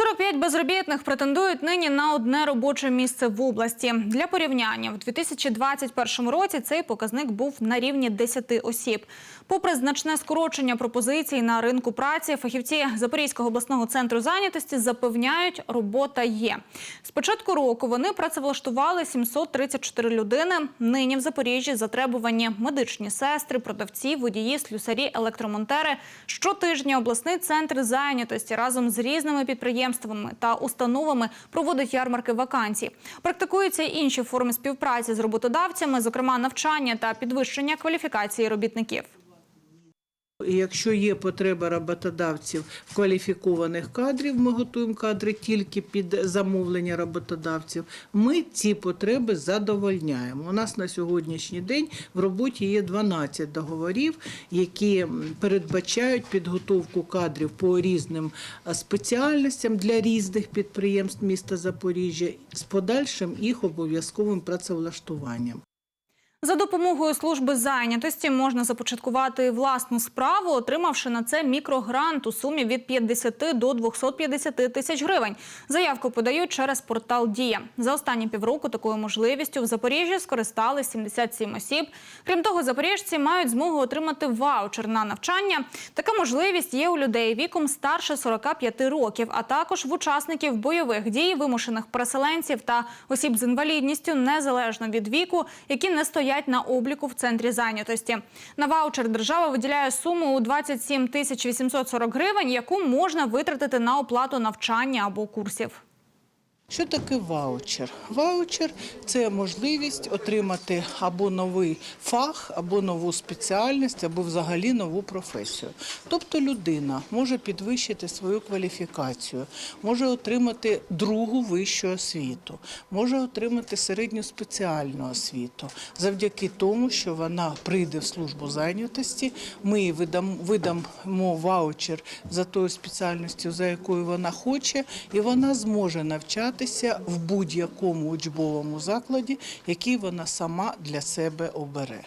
45 безробітних претендують нині на одне робоче місце в області. Для порівняння, в 2021 році цей показник був на рівні 10 осіб. Попри значне скорочення пропозицій на ринку праці, фахівці Запорізького обласного центру зайнятості запевняють, робота є. З початку року вони працевлаштували 734 людини. Нині в Запоріжжі затребувані медичні сестри, продавці, водії, слюсарі, електромонтери. Щотижня обласний центр зайнятості разом з різними підприємствами та установами проводить ярмарки вакансій. Практикуються інші форми співпраці з роботодавцями, зокрема навчання та підвищення кваліфікації робітників. І Якщо є потреба роботодавців кваліфікованих кадрів, ми готуємо кадри тільки під замовлення роботодавців. Ми ці потреби задовольняємо. У нас на сьогоднішній день в роботі є 12 договорів, які передбачають підготовку кадрів по різним е, спеціальностям для різних підприємств міста Запоріжжя з подальшим їх обов'язковим працевлаштуванням. За допомогою служби зайнятості можна започаткувати власну справу, отримавши на це мікрогрант у сумі від 50 до 250 тисяч гривень. Заявку подають через портал Дія. За останні півроку такою можливістю в Запоріжжі скористали 77 осіб. Крім того, запоріжці мають змогу отримати ваучер на навчання. Така можливість є у людей віком старше 45 років, а також в учасників бойових дій, вимушених переселенців та осіб з інвалідністю незалежно від віку, які не стоять на обліку в центрі зайнятості. На ваучер держава виділяє суму у 27 тисяч 840 гривень, яку можна витратити на оплату навчання або курсів. Що таке ваучер? Ваучер це можливість отримати або новий фах, або нову спеціальність, або взагалі нову професію. Тобто людина може підвищити свою кваліфікацію, може отримати другу вищу освіту, може отримати середню спеціальну освіту завдяки тому, що вона прийде в службу зайнятості. Ми видамо ваучер за тою спеціальністю, за якою вона хоче, і вона зможе навчатися в будь-якому учбовому закладі, який вона сама для себе обере.